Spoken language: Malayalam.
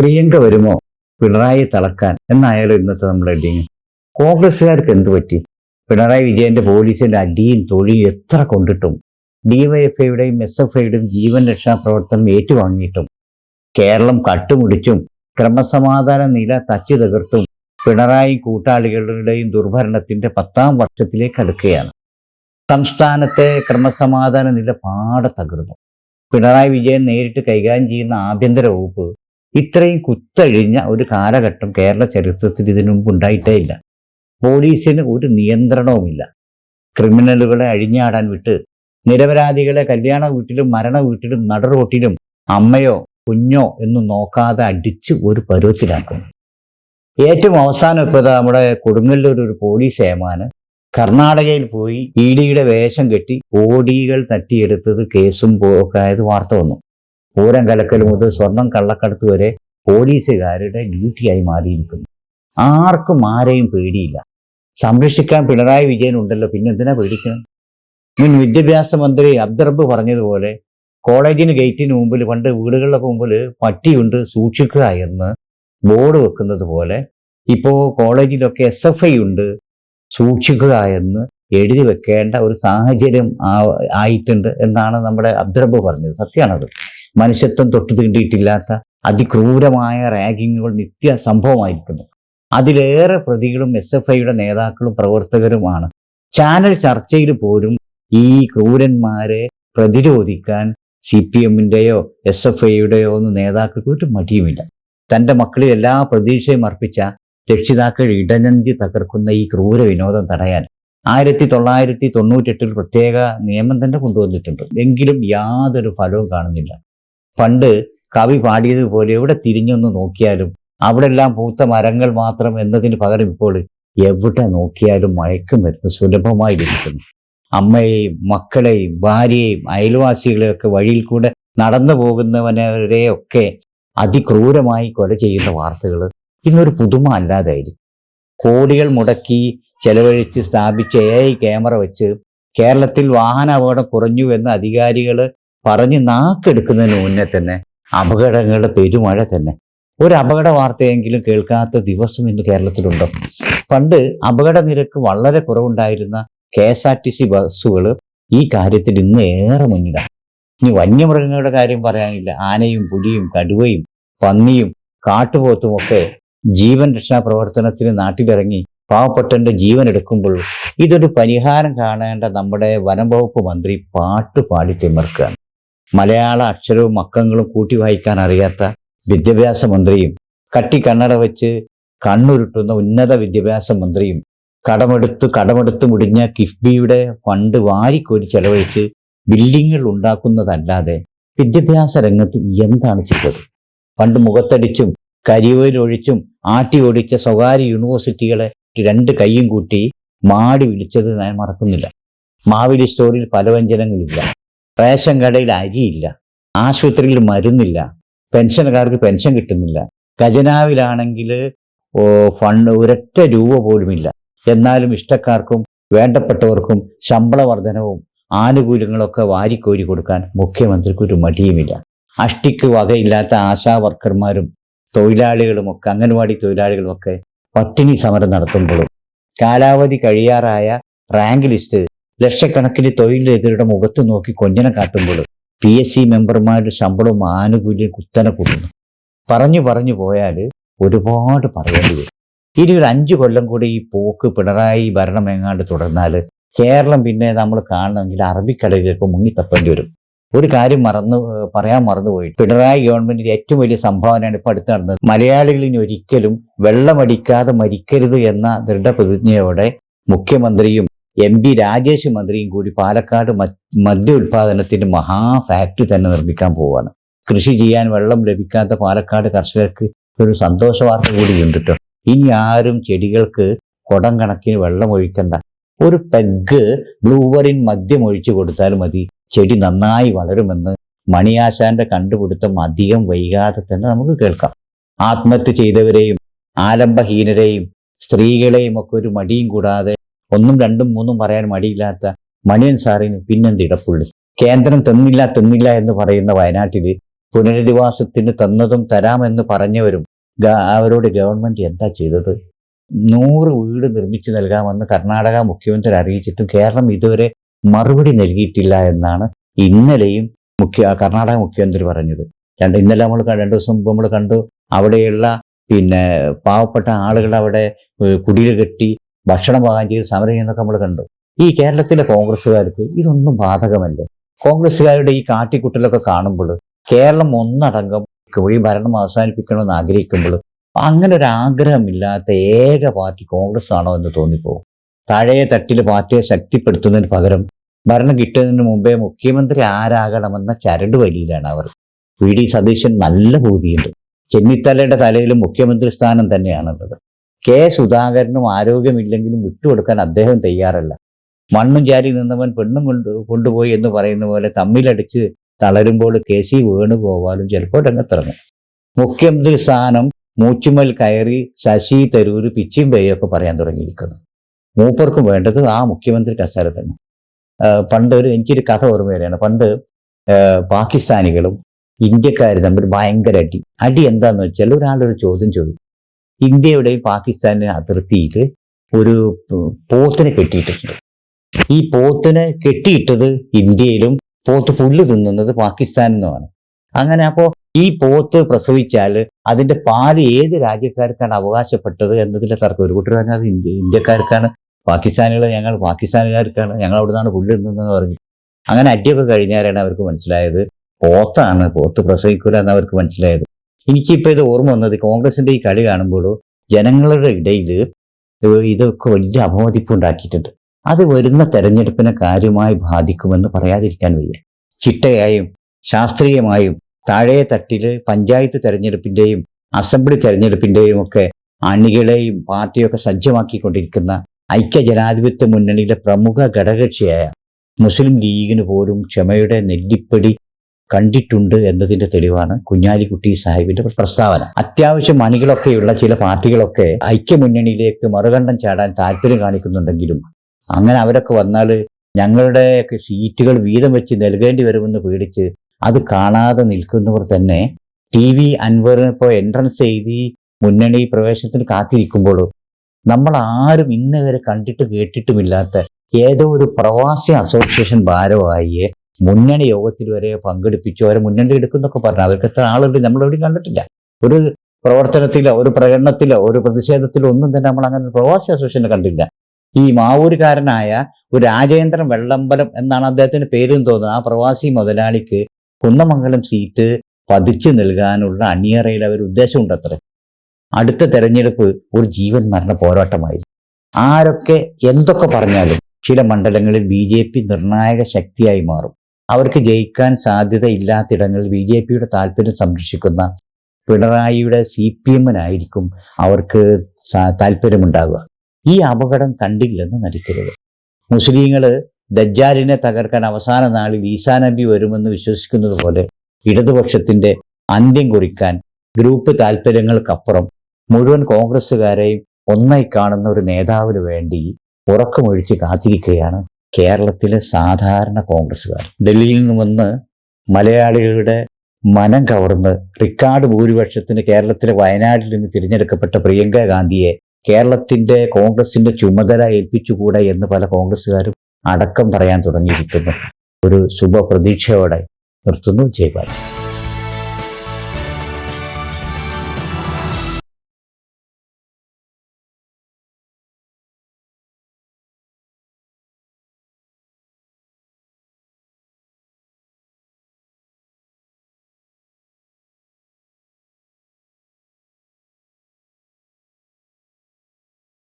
പ്രിയങ്ക വരുമോ? പിണറായി തളക്കാൻ. എന്നായാലും ഇന്നത്തെ നമ്മുടെ അടിയങ്ങ് കോൺഗ്രസ്സുകാർക്ക് എന്ത് പറ്റി? പിണറായി വിജയന്റെ പോലീസിന്റെ അടിയും തൊഴിയും എത്ര കൊണ്ടിട്ടും? ഡിവൈഎഫ്ഐയുടെയും എസ് എഫ് ഐയുടെയും ജീവൻ രക്ഷാ പ്രവർത്തനം ഏറ്റുവാങ്ങിയിട്ടും കേരളം കട്ടുമുടിച്ചും ക്രമസമാധാന നില തച്ചു തകർത്തും പിണറായി കൂട്ടാളികളുടെയും ദുർഭരണത്തിന്റെ പത്താം വർഷത്തിലേക്ക് അടുക്കുകയാണ്. സംസ്ഥാനത്തെ ക്രമസമാധാന നില പാടെ തകർന്നു. പിണറായി വിജയൻ നേരിട്ട് കൈകാര്യം ചെയ്യുന്ന ആഭ്യന്തര വകുപ്പ് ഇത്രയും കുത്തഴിഞ്ഞ ഒരു കാലഘട്ടം കേരള ചരിത്രത്തിൽ ഇതിനു മുമ്പ് ഉണ്ടായിട്ടേ ഇല്ല. പോലീസിന് ഒരു നിയന്ത്രണവുമില്ല. ക്രിമിനലുകളെ അഴിഞ്ഞാടാൻ വിട്ട് നിരപരാധികളെ കല്യാണ വീട്ടിലും മരണ വീട്ടിലും നടറോട്ടിലും അമ്മയോ കുഞ്ഞോ എന്ന് നോക്കാതെ അടിച്ച് ഒരു പരുവത്തിലാക്കുന്നു. ഏറ്റവും അവസാനം ഇപ്പോൾ നമ്മുടെ കൊടുങ്ങല്ലൂർ ഒരു പോലീസ് ഏമാന് കർണാടകയിൽ പോയി ഇ ഡിയുടെ വേഷം കെട്ടി കോടികൾ തട്ടിയെടുത്തത് കേസും ഒക്കെ വാർത്ത വന്നു. പൂരം കലക്കൽ മുതൽ സ്വർണം കള്ളക്കടത്ത് വരെ പോലീസുകാരുടെ ഡ്യൂട്ടിയായി മാറിയിരിക്കുന്നു. ആർക്കും ആരെയും പേടിയില്ല. സംരക്ഷിക്കാൻ പിണറായി വിജയൻ ഉണ്ടല്ലോ പിന്നെ എന്തിനാ പേടിക്കണം? മുൻ വിദ്യാഭ്യാസ മന്ത്രി അബ്ദർബ് പറഞ്ഞതുപോലെ കോളേജിന് ഗേറ്റിന് മുമ്പിൽ പണ്ട് വീടുകളുടെ മുമ്പിൽ പട്ടിയുണ്ട് സൂക്ഷിക്കുക എന്ന് ബോർഡ് വെക്കുന്നത് പോലെ ഇപ്പോൾ കോളേജിലൊക്കെ എസ് എഫ് ഐ ഉണ്ട് സൂക്ഷിക്കുക എന്ന് എഴുതി വെക്കേണ്ട ഒരു സാഹചര്യം ആയിട്ടുണ്ട് എന്നാണ് നമ്മുടെ അബ്ദർബ് പറഞ്ഞത്. സത്യമാണത്? മനുഷ്യത്വം തൊട്ടു തീണ്ടിയിട്ടില്ലാത്ത അതിക്രൂരമായ റാഗിങ്ങുകൾ നിത്യ സംഭവമായിരിക്കുന്നു. അതിലേറെ പ്രതികളും എസ് എഫ് ഐയുടെ നേതാക്കളും പ്രവർത്തകരുമാണ്. ചാനൽ ചർച്ചയിൽ പോലും ഈ ക്രൂരന്മാരെ പ്രതിരോധിക്കാൻ സി പി എമ്മിന്റെയോ എസ് എഫ് ഐയുടെയോ ഒന്നും നേതാക്കൾക്ക് ഒരു മടിയുമില്ല. തന്റെ മക്കളിൽ എല്ലാ പ്രതീക്ഷയും അർപ്പിച്ച രക്ഷിതാക്കൾ ഇടനന്തി തകർക്കുന്ന ഈ ക്രൂര വിനോദം തടയാൻ ആയിരത്തി തൊള്ളായിരത്തി തൊണ്ണൂറ്റെട്ടിൽ പ്രത്യേക നിയമം തന്നെ കൊണ്ടുവന്നിട്ടുണ്ട്. എങ്കിലും യാതൊരു ഫലവും കാണുന്നില്ല. പണ്ട് കവി പാടിയതുപോലെ എവിടെ തിരിഞ്ഞൊന്ന് നോക്കിയാലും അവിടെ എല്ലാം പൂത്ത മരങ്ങൾ മാത്രം എന്നതിന് പകരം ഇപ്പോൾ എവിടെ നോക്കിയാലും മയക്കുമരുന്ന് സുലഭമായി ലഭിക്കുന്നു. അമ്മയെയും മക്കളെയും ഭാര്യയെയും അയൽവാസികളെയും ഒക്കെ വഴിയിൽ കൂടെ നടന്നു പോകുന്നവനെയൊക്കെ അതിക്രൂരമായി കൊല ചെയ്യുന്ന വാർത്തകൾ ഇന്നൊരു പുതുമ അല്ലാതായിരിക്കും. കോടികൾ മുടക്കി ചെലവഴിച്ച് സ്ഥാപിച്ച എ ക്യാമറ വെച്ച് കേരളത്തിൽ വാഹന അപകടം കുറഞ്ഞു എന്ന് അധികാരികൾ പറഞ്ഞ് നാക്കെടുക്കുന്നതിന് മുന്നേ തന്നെ അപകടങ്ങളുടെ പെരുമഴ തന്നെ. ഒരു അപകട വാർത്തയെങ്കിലും കേൾക്കാത്ത ദിവസം ഇന്ന് കേരളത്തിലുണ്ടോ. പണ്ട് അപകട നിരക്ക് വളരെ കുറവുണ്ടായിരുന്ന K S R T C ബസ്സുകൾ ഈ കാര്യത്തിൽ ഇന്ന് ഏറെ മുന്നിലാണ്. ഇനി വന്യമൃഗങ്ങളുടെ കാര്യം പറയാനില്ല. ആനയും പുലിയും കടുവയും പന്നിയും കാട്ടുപോത്തും ഒക്കെ ജീവൻ രക്ഷാ പ്രവർത്തനത്തിന് നാട്ടിലിറങ്ങി പാവപ്പെട്ടന്റെ ജീവൻ എടുക്കുമ്പോൾ ഇതൊരു പരിഹാരം കാണേണ്ട നമ്മുടെ വനം വകുപ്പ് മന്ത്രി പാട്ട് പാടി മലയാള അക്ഷരവും അക്കങ്ങളും കൂട്ടി വായിക്കാൻ അറിയാത്ത വിദ്യാഭ്യാസ മന്ത്രിയും കട്ടി കണ്ണട വെച്ച് കണ്ണുരുട്ടുന്ന ഉന്നത വിദ്യാഭ്യാസ മന്ത്രിയും കടമെടുത്ത് കടമെടുത്ത് മുടിഞ്ഞ കിഫ്ബിയുടെ ഫണ്ട് വാരിക്കോരി ചെലവഴിച്ച് ബിൽഡിങ്ങുകൾ ഉണ്ടാക്കുന്നതല്ലാതെ വിദ്യാഭ്യാസ രംഗത്ത് എന്താണ് ചെയ്തത്? പണ്ട് മുഖത്തടിച്ചും കരിവയിലൊഴിച്ചും ആട്ടി ഓടിച്ച സ്വകാര്യ യൂണിവേഴ്സിറ്റികളെ രണ്ട് കൈയും കൂട്ടി മാടി വിളിച്ചത് ഞാൻ മറക്കുന്നില്ല. മാവിലി സ്റ്റോറിൽ പലവ്യഞ്ജനങ്ങളില്ല. റേഷൻ കടയിൽ അരിയില്ല ആശുപത്രിയിൽ മരുന്നില്ല പെൻഷൻകാർക്ക് പെൻഷൻ കിട്ടുന്നില്ല. ഖജനാവിലാണെങ്കിൽ ഫണ്ട് ഒരൊറ്റ രൂപ പോലുമില്ല എന്നാലും ഇഷ്ടക്കാർക്കും വേണ്ടപ്പെട്ടവർക്കും ശമ്പള വർധനവും ആനുകൂല്യങ്ങളൊക്കെ വാരിക്കോരി കൊടുക്കാൻ മുഖ്യമന്ത്രിക്ക് ഒരു മടിയുമില്ല. അഷ്ടിക്ക് വകയില്ലാത്ത ആശാ വർക്കർമാരും തൊഴിലാളികളുമൊക്കെ അംഗൻവാടി തൊഴിലാളികളുമൊക്കെ പട്ടിണി സമരം നടത്തുമ്പോഴും കാലാവധി കഴിയാറായ റാങ്ക് ലിസ്റ്റ് ലക്ഷക്കണക്കിന് തൊഴിലെതിരുടെ മുഖത്ത് നോക്കി കൊഞ്ഞനം കാട്ടുമ്പോൾ പി എസ് സി മെമ്പർമാരുടെ ശമ്പളവും ആനുകൂല്യം കുത്തനെ കൂടുന്നു പറഞ്ഞു പറഞ്ഞു പോയാൽ ഒരുപാട് പറയേണ്ടി വരും. ഇനി ഒരു അഞ്ചു കൊല്ലം കൂടി ഈ പോക്ക് പിണറായി ഭരണം എങ്ങാണ്ട് തുടർന്നാൽ കേരളം പിന്നെ നമ്മൾ കാണണമെങ്കിൽ അറബിക്കടലിലേക്ക് മുങ്ങിത്തപ്പേണ്ടി വരും. ഒരു കാര്യം മറന്നു പറയാൻ മറന്നുപോയി പിണറായി ഗവൺമെന്റിന്റെ ഏറ്റവും വലിയ സംഭാവനയാണ് ഇപ്പൊ അടുത്ത് നടന്നത്. മലയാളികളിന് ഒരിക്കലും വെള്ളമടിക്കാതെ മരിക്കരുത് എന്ന ദൃഢപ്രതിജ്ഞയോടെ മുഖ്യമന്ത്രിയും എം ബി രാജേഷ് മന്ത്രിയും കൂടി പാലക്കാട് മദ്യ ഉൽപാദനത്തിന്റെ മഹാ ഫാക്ടറി തന്നെ നിർമ്മിക്കാൻ പോവുകയാണ് കൃഷി ചെയ്യാൻ വെള്ളം ലഭിക്കാത്ത പാലക്കാട് കർഷകർക്ക് ഒരു സന്തോഷ വാർത്ത കൂടി കേട്ടോ ഇനി ആരും ചെടികൾക്ക് കുടം കണക്കിന് വെള്ളം ഒഴിക്കണ്ട. ഒരു പെഗ് ബ്ലൂവറിൻ മദ്യം ഒഴിച്ചു കൊടുത്താൽ മതി. ചെടി നന്നായി വളരുമെന്ന് മണിയാശാന്റെ കണ്ടുപിടുത്തം അധികം വൈകാതെ തന്നെ നമുക്ക് കേൾക്കാം. ആത്മഹത്യ ചെയ്തവരെയും ആലംബഹീനരെയും സ്ത്രീകളെയും ഒക്കെ ഒരു മടിയും കൂടാതെ ഒന്നും രണ്ടും മൂന്നും പറയാൻ മടിയില്ലാത്ത മണിയൻ സാറിന് പിന്നെന്ത് ഇടപ്പുള്ളി? കേന്ദ്രം തന്നില്ല തന്നില്ല എന്ന് പറയുന്ന വയനാട്ടിൽ പുനരധിവാസത്തിന് തന്നതും തരാമെന്ന് പറഞ്ഞവരും അവരോട് ഗവൺമെന്റ് എന്താ ചെയ്തത്? നൂറ് വീട് നിർമ്മിച്ചു നൽകാമെന്ന് കർണാടക മുഖ്യമന്ത്രി അറിയിച്ചിട്ടും കേരളം ഇതുവരെ മറുപടി നൽകിയിട്ടില്ല എന്നാണ് ഇന്നലെയും മുഖ്യ കർണാടക മുഖ്യമന്ത്രി പറഞ്ഞത്. രണ്ട് ഇന്നലെ നമ്മൾ രണ്ടു ദിവസം മുമ്പ് നമ്മൾ കണ്ടു അവിടെയുള്ള പിന്നെ പാവപ്പെട്ട ആളുകൾ അവിടെ കുടിയിൽ കെട്ടി ഭക്ഷണം വാങ്ങാൻ ചെയ്ത് സമരം ചെയ്യുന്നൊക്കെ നമ്മൾ കണ്ടു. ഈ കേരളത്തിലെ കോൺഗ്രസ്സുകാർക്ക് ഇതൊന്നും ബാധകമല്ല. കോൺഗ്രസ്സുകാരുടെ ഈ കാട്ടിക്കുട്ടലൊക്കെ കാണുമ്പോൾ കേരളം ഒന്നടങ്കം ഈ ഭരണം അവസാനിപ്പിക്കണമെന്ന് ആഗ്രഹിക്കുമ്പോൾ അങ്ങനെ ഒരു ആഗ്രഹമില്ലാത്ത ഏക പാർട്ടി കോൺഗ്രസ് ആണോ എന്ന് തോന്നിപ്പോകും. താഴെ തട്ടിൽ പാർട്ടിയെ ശക്തിപ്പെടുത്തുന്നതിന് പകരം ഭരണം കിട്ടുന്നതിന് മുമ്പേ മുഖ്യമന്ത്രി ആരാകണമെന്ന ചരട് വലിയിലാണ് അവർ. വി. ഡി. സതീശൻ നല്ല ബോധിയുണ്ട് ചെന്നിത്തലയുടെ തലയിലും മുഖ്യമന്ത്രി സ്ഥാനം തന്നെയാണുള്ളത്. കെ സുധാകരനും ആരോഗ്യമില്ലെങ്കിലും വിട്ടുകൊടുക്കാൻ അദ്ദേഹം തയ്യാറല്ല. മണ്ണും ചാരി നിന്നവൻ പെണ്ണും കൊണ്ട് കൊണ്ടുപോയി എന്ന് പറയുന്ന പോലെ തമ്മിലടിച്ച് തളരുമ്പോൾ കെ സി വേണുഗോപാലും ചിലപ്പോൾ രംഗത്തിറങ്ങും മുഖ്യമന്ത്രി സ്ഥാനം മൂച്ചുമൽ കയറി ശശി തരൂർ പിച്ചിയും പേയൊക്കെ പറയാൻ തുടങ്ങിയിരിക്കുന്നു. മൂപ്പർക്കും വേണ്ടത് ആ മുഖ്യമന്ത്രി കസേര തന്നെ. പണ്ട് ഒരു എനിക്കൊരു കഥ ഓർമ്മ വരികയാണ്. പണ്ട് പാകിസ്ഥാനികളും ഇന്ത്യക്കാരും തമ്മിൽ ഭയങ്കര അടി. അടി എന്താന്ന് വെച്ചാൽ ഒരാളൊരു ചോദ്യം ചോദിക്കും. ഇന്ത്യയുടെയും പാകിസ്ഥാന്റെ അതിർത്തിയിൽ ഒരു പോത്തിനെ കെട്ടിയിട്ടുണ്ട്. ഈ പോത്തിനെ കെട്ടിയിട്ടത് ഇന്ത്യയിലും പോത്ത് പുല്ല് തിന്നുന്നത് പാകിസ്ഥാനിൽ നിന്നുമാണ്. അങ്ങനെ അപ്പോൾ ഈ പോത്ത് പ്രസവിച്ചാൽ അതിന്റെ പാൽ ഏത് രാജ്യക്കാർക്കാണ് അവകാശപ്പെട്ടത് എന്നതിലെ തർക്കം. ഒരു കൂട്ടർ പറഞ്ഞാൽ ഇന്ത്യ ഇന്ത്യക്കാർക്കാണ് പാകിസ്ഥാനികൾ ഞങ്ങൾ പാകിസ്ഥാനുകാർക്കാണ് ഞങ്ങൾ അവിടെ നിന്നാണ് പുല്ല് തിന്നതെന്ന് പറഞ്ഞു. അങ്ങനെ അടിയൊക്കെ കഴിഞ്ഞാലാണ് അവർക്ക് മനസ്സിലായത്. പോത്താണ് പോത്ത് പ്രസവിക്കൂല എന്ന് അവർക്ക് മനസ്സിലായത്. എനിക്കിപ്പോൾ ഇത് ഓർമ്മ വന്നത് കോൺഗ്രസിന്റെ ഈ കളി കാണുമ്പോൾ ജനങ്ങളുടെ ഇടയിൽ ഇതൊക്കെ വലിയ അപമതിപ്പുണ്ടാക്കിയിട്ടുണ്ട് അത് വരുന്ന തെരഞ്ഞെടുപ്പിനെ കാര്യമായി ബാധിക്കുമെന്ന് പറയാതിരിക്കാൻ വയ്യ. ചിട്ടയായും ശാസ്ത്രീയമായും താഴെ തട്ടിൽ പഞ്ചായത്ത് തെരഞ്ഞെടുപ്പിന്റെയും അസംബ്ലി തെരഞ്ഞെടുപ്പിന്റെയും ഒക്കെ അണികളെയും പാർട്ടിയൊക്കെ സജ്ജമാക്കിക്കൊണ്ടിരിക്കുന്ന ഐക്യ ജനാധിപത്യ മുന്നണിയിലെ പ്രമുഖ ഘടകകക്ഷിയായ മുസ്ലിം ലീഗിന് പോലും ക്ഷമയുടെ നെല്ലിപ്പടി കണ്ടിട്ടുണ്ട് എന്നതിന്റെ തെളിവാണ് കുഞ്ഞാലിക്കുട്ടി സാഹിബിന്റെ പ്രസ്താവന. അത്യാവശ്യം മണികളൊക്കെയുള്ള ചില പാർട്ടികളൊക്കെ ഐക്യമുന്നണിയിലേക്ക് മറുകണ്ഠം ചാടാൻ താല്പര്യം കാണിക്കുന്നുണ്ടെങ്കിലും അങ്ങനെ അവരൊക്കെ വന്നാൽ ഞങ്ങളുടെ സീറ്റുകൾ വീതം വെച്ച് നൽകേണ്ടി വരുമെന്ന് പേടിച്ച് അത് കാണാതെ നിൽക്കുന്നവർ തന്നെ ടി വി അൻവറിന് എൻട്രൻസ് എഴുതി മുന്നണി പ്രവേശനത്തിന് കാത്തിരിക്കുമ്പോൾ നമ്മൾ ആരും ഇന്ന് വരെ കണ്ടിട്ട് കേട്ടിട്ടുമില്ലാത്ത ഏതോ ഒരു പ്രവാസി അസോസിയേഷൻ ഭാരവാഹിയെ മുന്നണി യോഗത്തിൽ വരെ പങ്കെടുപ്പിച്ചു അവരെ മുന്നണി എടുക്കുന്നൊക്കെ പറഞ്ഞു. അവർക്ക് എത്ര ആളുണ്ട് നമ്മളെവിടെയും കണ്ടിട്ടില്ല. ഒരു പ്രവർത്തനത്തിലോ ഒരു പ്രകടനത്തിലോ ഒരു പ്രതിഷേധത്തിലോ ഒന്നും തന്നെ നമ്മൾ അങ്ങനെ ഒരു പ്രവാസി അസോസിയേഷനെ കണ്ടില്ല ഈ മാവൂരുകാരനായ ഒരു രാജേന്ദ്രൻ വെള്ളമ്പലം എന്നാണ് അദ്ദേഹത്തിന്റെ പേരും തോന്നുന്നത്. ആ പ്രവാസി മുതലാളിക്ക് കുന്നമംഗലം സീറ്റ് പതിച്ചു നൽകാനുള്ള അണിയറയിൽ അവർ ഉദ്ദേശമുണ്ട് അത്ര. അടുത്ത തെരഞ്ഞെടുപ്പ് ഒരു ജീവൻ മരണ പോരാട്ടമായി ആരൊക്കെ എന്തൊക്കെ പറഞ്ഞാലും ചില മണ്ഡലങ്ങളിൽ ബി നിർണായക ശക്തിയായി മാറും. അവർക്ക് ജയിക്കാൻ സാധ്യതയില്ലാത്തിടങ്ങളിൽ ബി ജെ പിയുടെ താല്പര്യം സംരക്ഷിക്കുന്ന പിണറായിയുടെ സി പി എമ്മിനായിരിക്കും അവർക്ക് താല്പര്യമുണ്ടാകുക ഈ അപകടം കണ്ടില്ലെന്ന് നടിക്കരുത്. മുസ്ലിങ്ങൾ ദജ്ജാലിനെ തകർക്കാൻ അവസാന നാളിൽ ഈസാ നബി വരുമെന്ന് വിശ്വസിക്കുന്നത് പോലെ ഇടതുപക്ഷത്തിന്റെ അന്ത്യം കുറിക്കാൻ ഗ്രൂപ്പ് താല്പര്യങ്ങൾക്കപ്പുറം മുഴുവൻ കോൺഗ്രസ്സുകാരെയും ഒന്നായി കാണുന്ന ഒരു നേതാവിന് വേണ്ടി ഉറക്കമൊഴിച്ച് കാത്തിരിക്കുകയാണ് കേരളത്തിലെ സാധാരണ കോൺഗ്രസ്സുകാർ. ഡൽഹിയിൽ നിന്ന് വന്ന് മലയാളികളുടെ മനം കവർന്ന് റിക്കാർഡ് ഭൂരിപക്ഷത്തിന് കേരളത്തിലെ വയനാട്ടിൽ നിന്ന് തിരഞ്ഞെടുക്കപ്പെട്ട പ്രിയങ്ക ഗാന്ധിയെ കേരളത്തിന്റെ കോൺഗ്രസിന്റെ ചുമതല ഏൽപ്പിച്ചുകൂടെ എന്ന് പല കോൺഗ്രസ്സുകാരും അടക്കം പറയാൻ തുടങ്ങിയിരിക്കുന്നു. ഒരു ശുഭപ്രതീക്ഷയോടെ നിർത്തുന്നു. ജയ്പാൽ